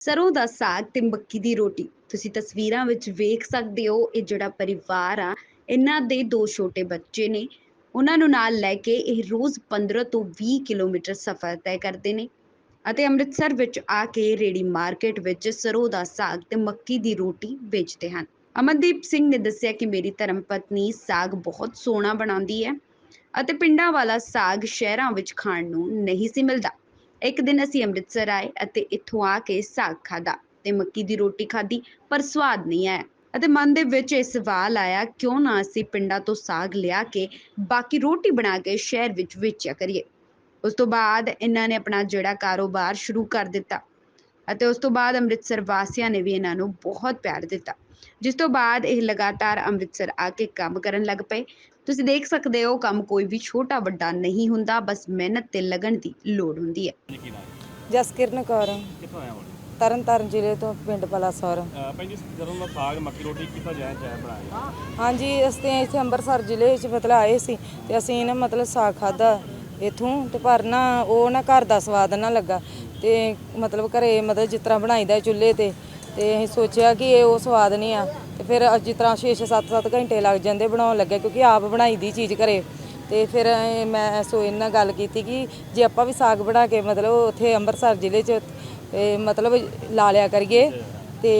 ਸਰੋਂ ਦਾ ਸਾਗ ਤੇ ਮੱਕੀ ਦੀ ਰੋਟੀ। ਤੁਸੀਂ ਤਸਵੀਰਾਂ ਵਿੱਚ ਵੇਖ ਸਕਦੇ ਹੋ, ਇਹ ਜਿਹੜਾ ਪਰਿਵਾਰ ਆ, ਇਹਨਾਂ ਦੇ ਦੋ ਛੋਟੇ ਬੱਚੇ ਨੇ। ਉਹਨਾਂ ਨੂੰ ਨਾਲ ਲੈ ਕੇ ਇਹ ਰੋਜ਼ 15 ਤੋਂ 20 ਕਿਲੋਮੀਟਰ ਸਫ਼ਰ ਤੈਅ ਕਰਦੇ ਨੇ। ਅਤੇ ਅੰਮ੍ਰਿਤਸਰ ਵਿੱਚ ਆ ਕੇ ਰੇੜੀ ਮਾਰਕੀਟ ਵਿੱਚ ਸਰੋਂ ਦਾ ਸਾਗ ਤੇ ਮੱਕੀ ਦੀ ਰੋਟੀ ਵੇਚਦੇ ਹਨ। ਅਮਨਦੀਪ ਸਿੰਘ ਨੇ ਦੱਸਿਆ ਕਿ ਮੇਰੀ ਧਰਮ ਪਤਨੀ ਸਾਗ ਬਹੁਤ ਸੋਹਣਾ ਬਣਾਉਂਦੀ ਹੈ ਅਤੇ ਪਿੰਡਾਂ ਵਾਲਾ ਸਾਗ ਸ਼ਹਿਰਾਂ ਵਿੱਚ ਖਾਣ ਨੂੰ ਨਹੀਂ ਸੀ ਮਿਲਦਾ। ਇੱਕ ਦਿਨ ਅਸੀਂ ਅੰਮ੍ਰਿਤਸਰ ਆਏ ਅਤੇ ਇੱਥੋਂ ਆ ਕੇ ਸਾਗ ਖਾਦਾ ਤੇ ਮੱਕੀ ਦੀ ਰੋਟੀ ਖਾਧੀ, ਪਰ ਸਵਾਦ ਨਹੀਂ ਆਇਆ ਅਤੇ ਮਨ ਦੇ ਵਿੱਚ ਇਹ ਸਵਾਲ ਆਇਆ, ਕਿਉਂ ਨਾ ਅਸੀਂ ਪਿੰਡਾਂ ਤੋਂ ਸਾਗ ਲਿਆ ਕੇ ਬਾਕੀ ਰੋਟੀ ਬਣਾ ਕੇ ਸ਼ਹਿਰ ਵਿੱਚ ਵੇਚਿਆ ਕਰੀਏ। ਉਸ ਤੋਂ ਬਾਅਦ ਇਹਨਾਂ ਨੇ ਆਪਣਾ ਜਿਹੜਾ ਕਾਰੋਬਾਰ ਸ਼ੁਰੂ ਕਰ ਦਿੱਤਾ ਅਤੇ ਉਸ ਤੋਂ ਬਾਅਦ ਅੰਮ੍ਰਿਤਸਰ ਵਾਸੀਆਂ ਨੇ ਵੀ ਇਹਨਾਂ ਨੂੰ ਬਹੁਤ ਪਿਆਰ ਦਿੱਤਾ। ਜਿਸ ਤੋਂ ਬਾਅਦ ਇਹ ਲਗਾਤਾਰ ਅੰਮ੍ਰਿਤਸਰ ਆ ਕੇ ਕੰਮ ਕਰਨ ਲੱਗ ਪਏ। ਤੁਸੀਂ ਦੇਖ ਸਕਦੇ ਹੋ ਕੰਮ ਕੋਈ ਵੀ ਛੋਟਾ ਵੱਡਾ ਨਹੀਂ ਹੁੰਦਾ ਬਸ ਮਿਹਨਤ ਤੇ ਲਗਨ ਦੀ ਲੋੜ ਹੁੰਦੀ ਹੈ? ਜਸਕਿਰਨ ਕੌਰ। ਕਿੱਥੋਂ ਆਇਆ ਹੁਣ ਤਰਨ ਤਾਰਨ ਜ਼ਿਲ੍ਹੇ ਤੋਂ ਪਿੰਡ ਪਲਾਸੌਰ। ਭੈਣ ਜੀ ਜਦੋਂ ਦਾ ਸਾਗ ਮੱਕੀ ਰੋਟੀ ਕਿੱਥਾ ਜਾਇਆ ਚਾਹ ਬਣਾਇਆ? ਹਾਂਜੀ ਅਸੀਂ ਇੱਥੇ ਅੰਮ੍ਰਿਤਸਰ ਜ਼ਿਲ੍ਹੇ ਵਿੱਚ ਮਤਲਬ ਆਏ ਸੀ ਤੇ ਅਸੀਂ ਨਾ ਮਤਲਬ ਸਾਗ ਖਾਦਾ ਇਥੋਂ ਤੇ ਪਰ ਨਾ ਉਹ ਨਾ ਘਰ ਦਾ ਸਵਾਦ ਨਾ ਲੱਗਾ ਤੇ ਮਤਲਬ ਘਰੇ ਮਤਲਬ ਜਿਸ ਤਰ੍ਹਾਂ ਬਣਾਈਦਾ ਚੁੱਲ੍ਹੇ ਤੇ ਤੇ ਅਸੀਂ ਸੋਚਿਆ ਕਿ ਇਹ ਉਹ ਸਵਾਦ ਨਹੀਂ ਆ। ਤੇ ਫਿਰ ਜਿਸ ਤਰ੍ਹਾਂ 6 6 7 7 ਘੰਟੇ ਲੱਗ ਜਾਂਦੇ ਬਣਾਉਣ ਲੱਗੇ ਕਿਉਂਕਿ ਆਪ ਬਣਾਈ ਦੀ ਚੀਜ਼ ਘਰੇ। ਤੇ ਫਿਰ ਮੈਂ ਸੋ ਇਹਨਾਂ ਨਾਲ ਗੱਲ ਕੀਤੀ ਕਿ ਜੇ ਆਪਾਂ ਵੀ ਸਾਗ ਬਣਾ ਕੇ ਮਤਲਬ ਉੱਥੇ ਅੰਮ੍ਰਿਤਸਰ ਜ਼ਿਲ੍ਹੇ 'ਚ ਮਤਲਬ ਲਾ ਲਿਆ ਕਰੀਏ। ਤੇ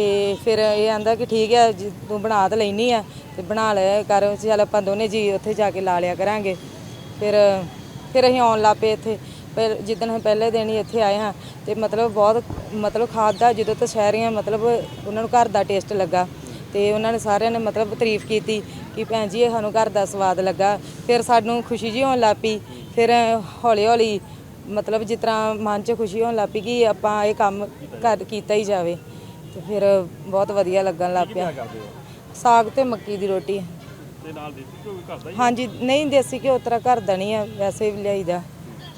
ਫਿਰ ਇਹ ਆਂਦਾ ਕਿ ਠੀਕ ਹੈ ਜੀ ਤੂੰ ਬਣਾ ਤਾਂ ਲੈਣੀ ਆ ਤੇ ਬਣਾ ਲੈ, ਕਰ, ਚੱਲ ਆਪਾਂ ਦੋਨੇ ਜੀ ਉੱਥੇ ਜਾ ਕੇ ਲਾ ਲਿਆ ਕਰਾਂਗੇ। ਫਿਰ ਫਿਰ ਅਸੀਂ ਆਉਣ ਲੱਗ ਪਏ ਇੱਥੇ। ਫਿਰ ਜਿੱਦਣ ਅਸੀਂ ਪਹਿਲੇ ਦਿਨ ਹੀ ਇੱਥੇ ਆਏ ਹਾਂ ਤੇ ਮਤਲਬ ਬਹੁਤ ਮਤਲਬ ਖਾਦਾ ਜਦੋਂ ਤੋਂ ਸ਼ਹਿਰੀਆਂ ਮਤਲਬ ਉਹਨਾਂ ਨੂੰ ਘਰ ਦਾ ਟੇਸਟ ਲੱਗਾ ਤੇ ਉਹਨਾਂ ਨੇ ਸਾਰਿਆਂ ਨੇ ਮਤਲਬ ਤਾਰੀਫ ਕੀਤੀ ਕਿ ਭੈਣ ਜੀ ਇਹ ਸਾਨੂੰ ਘਰ ਦਾ ਸਵਾਦ ਲੱਗਾ। ਫਿਰ ਸਾਨੂੰ ਖੁਸ਼ੀ ਜੀ ਹੋਣ ਲੱਗ ਪਈ ਫਿਰ ਹੌਲੀ ਹੌਲੀ ਮਤਲਬ ਜਿਸ ਤਰ੍ਹਾਂ ਮਨ 'ਚ ਖੁਸ਼ੀ ਹੋਣ ਲੱਗ ਪਈ ਕਿ ਆਪਾਂ ਇਹ ਕੰਮ ਕਰ ਕੀਤਾ ਹੀ ਜਾਵੇ ਤੇ ਫਿਰ ਬਹੁਤ ਵਧੀਆ ਲੱਗਣ ਲੱਗ ਪਿਆ। ਸਾਗ ਤੇ ਮੱਕੀ ਦੀ ਰੋਟੀ। ਤੇ ਨਾਲ ਦੇਸੀ ਘਿਓ ਵੀ ਘਰ ਦਾ ਹੀ ਹਾਂਜੀ ਨਹੀਂ ਦੇਸੀ ਘਿਓ ਤਰਾ ਘਰ ਦਾ ਨਹੀਂ ਆ ਵੈਸੇ ਵੀ ਲਿਆਈਦਾ।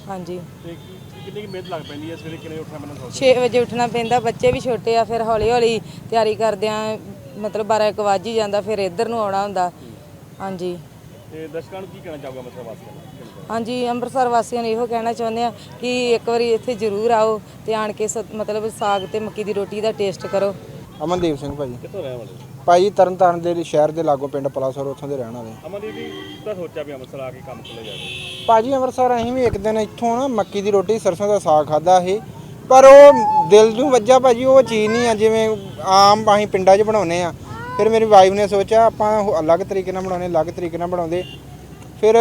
ਹਾਂਜੀ। ਤੇ ਕੀ- ਕਿੰਨੀ ਕੁ ਮਿਹਨਤ ਲੱਗ ਪੈਂਦੀ ਹੈ ਸਵੇਰੇ ਕਿੰਨੇ ਉੱਠਣਾ ਮੈਨੂੰ ਸੋਚ 6 ਵਜੇ ਉੱਠਣਾ ਪੈਂਦਾ ਬੱਚੇ ਵੀ ਛੋਟੇ ਆ ਫਿਰ ਹੌਲੀ ਹੌਲੀ ਤਿਆਰੀ ਕਰਦਿਆਂ ਮਤਲਬ 12 ਇੱਕ ਵੱਜ ਹੀ ਜਾਂਦਾ ਫਿਰ ਇੱਧਰ ਨੂੰ ਆਉਣਾ ਹੁੰਦਾ। ਹਾਂਜੀ। ਤੇ ਦਰਸ਼ਕਾਂ ਨੂੰ ਕੀ ਕਹਿਣਾ ਚਾਹੂਗਾ ਮਸਲਾ ਵਾਸੀਆਂ ਨੂੰ? ਹਾਂਜੀ ਅੰਮ੍ਰਿਤਸਰ ਵਾਸੀਆਂ ਨੂੰ ਇਹੋ ਕਹਿਣਾ ਚਾਹੁੰਦੇ ਆ ਕਿ ਇੱਕ ਵਾਰੀ ਇੱਥੇ ਜ਼ਰੂਰ ਆਓ ਤੇ ਆਣ ਕੇ ਸ- ਮਤਲਬ ਸਾਗ ਤੇ ਮੱਕੀ ਦੀ ਰੋਟੀ ਦਾ ਟੇਸਟ ਕਰੋ। ਅਮਨਦੀਪ ਸਿੰਘ ਭਾਜੀ। ਕਿੱਥੋਂ ਰਹਿਣ ਵਾਲੇ? ਭਾਜੀ ਤਰਨਤਾਰਨ ਦੇ ਸ਼ਹਿਰ ਦੇ ਲਾਗੋਂ ਪਿੰਡ ਪਲਾਸੌਰ ਉੱਥੋਂ ਦੇ ਰਹਿਣ ਵਾਲੇ ਅਮਨਦੀਪ ਜੀ ਕਿੱਦਾਂ ਸੋਚਿਆ ਵੀ ਅੰਮ੍ਰਿਤਸਰ ਆ ਕੇ ਕੰਮ ਖੋਲ੍ਹਿਆ ਜਾਵੇ? ਭਾਜੀ ਅੰਮ੍ਰਿਤਸਰ ਅਸੀਂ ਵੀ ਇੱਕ ਦਿਨ ਇੱਥੋਂ ਨਾ ਮੱਕੀ ਦੀ ਰੋਟੀ ਸਰਸੋਂ ਦਾ ਸਾਗ ਖਾਦਾ ਸੀ। ਪਰ ਉਹ ਦਿਲ ਨੂੰ ਵੱਜਾ ਭਾਜੀ ਉਹ ਚੀਜ਼ ਨਹੀਂ ਆ ਜਿਵੇਂ ਆਮ ਅਸੀਂ ਪਿੰਡਾਂ 'ਚ ਬਣਾਉਨੇ ਆ। ਫਿਰ ਮੇਰੀ ਵਾਈਫ ਨੇ ਸੋਚਿਆ ਆਪਾਂ ਉਹ ਅਲੱਗ ਤਰੀਕੇ ਨਾਲ ਬਣਾਉਨੇ ਅਲੱਗ ਤਰੀਕੇ ਨਾਲ ਬਣਾਉਂਦੇ। ਫਿਰ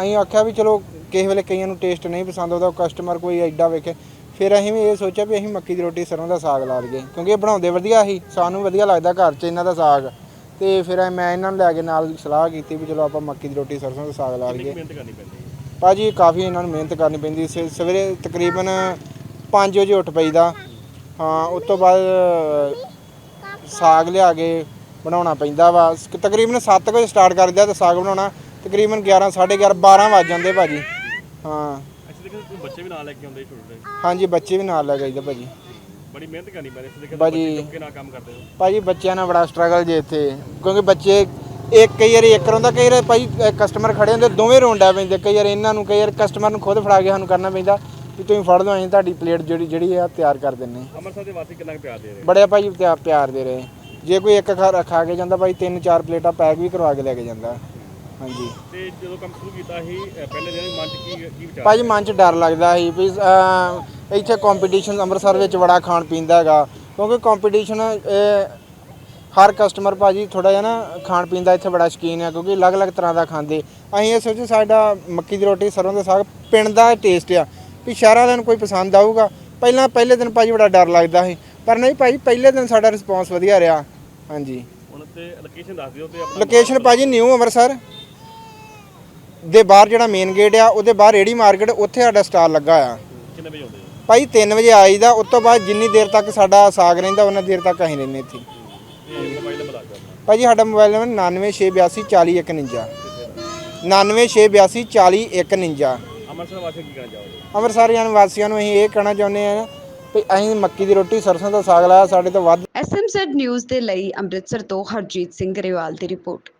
ਅਸੀਂ ਆਖਿਆ ਵੀ ਚਲੋ ਕਿਸੇ ਵੇਲੇ ਕਈਆਂ ਨੂੰ ਟੇਸਟ ਨਹੀਂ ਪਸੰਦ ਆਉਂਦਾ ਕਸਟਮਰ ਕੋਈ ਐਡਾ ਵੇਖੇ। ਫਿਰ ਅਸੀਂ ਵੀ ਇਹ ਸੋਚਿਆ ਵੀ ਅਸੀਂ ਮੱਕੀ ਦੀ ਰੋਟੀ ਸਰੋਂ ਦਾ ਸਾਗ ਲਾ ਲਈਏ ਕਿਉਂਕਿ ਇਹ ਬਣਾਉਂਦੇ ਵਧੀਆ ਸੀ ਸਾਨੂੰ ਵਧੀਆ ਲੱਗਦਾ ਘਰ 'ਚ ਇਹਨਾਂ ਦਾ ਸਾਗ। ਤੇ ਫਿਰ ਮੈਂ ਇਹਨਾਂ ਨੂੰ ਲੈ ਕੇ ਨਾਲ ਸਲਾਹ ਕੀਤੀ ਵੀ ਚਲੋ ਆਪਾਂ ਮੱਕੀ ਦੀ ਰੋਟੀ ਸਰਸੋਂ ਦਾ ਸਾਗ ਲਾ ਲਈਏ। ਮਿਹਨਤ ਕਰਨੀ ਪੈਂਦੀ ਹੈ? ਭਾਜੀ ਕਾਫੀ ਇਹਨਾਂ ਨੂੰ ਮਿਹਨਤ ਕਰਨੀ ਪੈਂਦੀ ਸ- ਸਵੇਰੇ ਤਕਰੀਬਨ 5 ਵਜੇ ਉੱਠ ਪਈਦਾ। ਹਾਂ ਉਸ ਤੋਂ ਬਾਅਦ ਸਾਗ ਲਿਆ ਕੇ ਬਣਾਉਣਾ ਪੈਂਦਾ ਵਾ। ਸ- ਤਕਰੀਬਨ 7 ਵਜੇ ਸਟਾਰਟ ਕਰਦਾ ਤੇ ਸਾਗ ਬਣਾਉਣਾ ਤਕਰੀਬਨ 11 11:30 12 ਵੱਜ ਜਾਂਦੇ ਭਾਜੀ ਹਾਂ। ਤੁਸੀਂ ਬੱਚੇ ਵੀ ਨਾਲ ਲੈ ਕੇ ਆਉਂਦੇ ਸੀ ਛੋਟੇ ਛੋਟੇ? ਹਾਂਜੀ ਬੱਚੇ ਵੀ ਨਾਲ ਲੈ ਗਏ ਭਾਜੀ। ਬੜੀ ਮਿਹਨਤ ਕਰਨੀ ਪੈਂਦੀ ਅਸੀਂ ਦੇਖਿਆ ਭਾਜੀ। ਬੱਚੇ ਚੁੱਕ ਕੇ ਨਾ ਕੰਮ ਕਰਦੇ ਹੋ। ਭਾਜੀ ਬੱਚਿਆਂ ਨਾਲ ਬੜਾ ਸਟਰਗਲ ਜੇ ਇੱਥੇ ਕਿਉਂਕਿ ਬੱਚੇ ਇੱਕ ਕਈ ਵਾਰੀ ਇੱਕ ਰੋਂਦਾ ਕਈ ਵਾਰੀ ਭਾਜੀ ਕਸਟਮਰ ਖੜੇ ਹੁੰਦੇ ਦੋਵੇਂ ਰੋਂਡਾ ਪੈਂਦੇ ਕਈ ਵਾਰ ਇਹਨਾਂ ਨੂੰ ਕਈ ਵਾਰ ਕਸਟਮਰ ਨੂੰ ਖੁਦ ਫੜਾ ਕੇ ਸਾਨੂੰ ਕਰਨਾ ਪੈਂਦਾ ਵੀ ਤੁਸੀਂ ਫੜ ਲਓ ਅਸੀਂ ਤੁਹਾਡੀ ਪਲੇਟ ਜਿਹੜੀ ਜਿਹੜੀ ਆ ਤਿਆਰ ਕਰ ਦਿੰਨੇ ਅੰਮ੍ਰਿਤਸਰ ਦੇ ਵਾਸੀ ਕਿੰਨਾ ਕੁ ਪਿਆਰ ਦੇ ਰਹੇ? ਬੜੇ ਭਾਜੀ ਪਿਆ- ਪਿਆਰ ਦੇ ਰਹੇ। ਜੇ ਕੋਈ ਇੱਕ ਖਾ ਖਾ ਕੇ ਜਾਂਦਾ ਭਾਈ ਤਿੰਨ ਚਾਰ ਪਲੇਟਾਂ ਪੈਕ ਵੀ ਕਰਵਾ ਕੇ ਲੈ ਕੇ ਜਾਂਦਾ। ਹਾਂਜੀ। ਤੇ ਜਦੋਂ ਕੰਮ ਸ਼ੁਰੂ ਕੀਤਾ ਸੀ ਅ, ਪਹਿਲੇ ਦਿਨ ਮਨ 'ਚ ਕੀ ਕੀ ਵਿਚਾਰ ਭਾਜੀ ਮਨ 'ਚ ਡਰ ਲੱਗਦਾ ਸੀ ਵੀ ਇੱਥੇ ਕੰਪੀਟੀਸ਼ਨ ਅੰਮ੍ਰਿਤਸਰ ਵਿੱਚ ਬੜਾ ਖਾਣ ਪੀਣ ਦਾ ਹੈਗਾ। ਕਿਉਂਕਿ ਕੰਪੀਟੀਸ਼ਨ ਹਰ ਕਸਟਮਰ ਭਾਜੀ ਥੋੜਾ ਜਿਹਾ ਨਾ ਖਾਣ ਪੀਣ ਦਾ ਇੱਥੇ ਬੜਾ ਸ਼ੌਕੀਨ ਹੈ ਕਿਉਂਕਿ ਅਲੱਗ-ਅਲੱਗ ਤਰ੍ਹਾਂ ਦਾ ਖਾਂਦੇ। ਅਸੀਂ ਇਹ ਸੋਚੇ ਸਾਡਾ ਮੱਕੀ ਦੀ ਰੋਟੀ ਸਰੋਂ ਦਾ ਸਾਗ ਪਿੰਡ ਦਾ ਟੇਸਟ ਆ। ਵੀ ਸ਼ਹਿਰਾਂ ਵਾਲਿਆਂ ਨੂੰ ਕੋਈ ਪਸੰਦ ਆਊਗਾ। ਪਹਿਲਾਂ ਪਹਿਲੇ ਦਿਨ ਭਾਜੀ ਬੜਾ ਡਰ ਲੱਗਦਾ ਸੀ। ਪਰ ਨਹੀਂ ਭਾਜੀ ਪਹਿਲੇ ਦਿਨ ਸਾਡਾ ਰਿਸਪੌਂਸ ਵਧੀਆ ਰਿਹਾ। ਹਾਂਜੀ। ਹੁਣ ਤੇ ਲੋਕੇਸ਼ਨ ਦੱਸ ਦਿਓ ਤੇ ਆਪਣਾ ਲੋਕੇਸ਼ਨ ਭਾਜੀ ਨਿਊ ਅੰਮ੍ਰਿਤਸਰ। ਦੇ ਬਾਹਰ ਜਿਹੜਾ ਮੇਨ ਗੇਟ ਆ ਉਹਦੇ ਬਾਹਰ ਰੇੜੀ ਮਾਰਕੀਟ ਉੱਥੇ ਸਾਡਾ ਸਟਾਲ ਲੱਗਾ ਆ। ਕਿੰਨੇ ਵਜੇ ਆਉਂਦੇ ਹੋ ਭਾਈ 3 ਵਜੇ ਆਈਦਾ ਉਸ ਤੋਂ ਬਾਅਦ ਜਿੰਨੀ ਦੇਰ ਤੱਕ ਸਾਡਾ ਸਾਗ ਰਹਿੰਦਾ ਉਹਨਾਂ ਦੇਰ ਤੱਕ ਅਸੀਂ ਰਹਿੰਦੇ ਇੱਥੇ। ਤੇ ਮੋਬਾਈਲ ਨੰਬਰ ਦੱਸ ਦਿਓ ਭਾਜੀ ਸਾਡਾ ਮੋਬਾਈਲ ਨੰਬਰ 9682840149 9682840149 ਅੰਮ੍ਰਿਤਸਰ ਵਾਸੀ ਕੀ ਕਹਿਣਾ ਚਾਹੋਗੇ? ਅੰਮ੍ਰਿਤਸਰ ਜਾਣ ਵਾਸੀਆਂ ਨੂੰ ਅਸੀਂ ਇਹ ਕਹਿਣਾ ਚਾਹੁੰਦੇ ਆ ਵੀ ਅਸੀਂ ਮੱਕੀ ਦੀ ਰੋਟੀ ਸਰਸੋਂ ਦਾ ਸਾਗ ਲਾਇਆ ਸਾਡੇ ਤੋਂ ਵੱਧ ਐਸਐਮਜ਼ੈਡ ਨਿਊਜ਼ ਦੇ ਲਈ ਅੰਮ੍ਰਿਤਸਰ ਤੋਂ ਹਰਜੀਤ ਸਿੰਘ ਗਰੇਵਾਲ ਦੀ ਰਿਪੋਰਟ।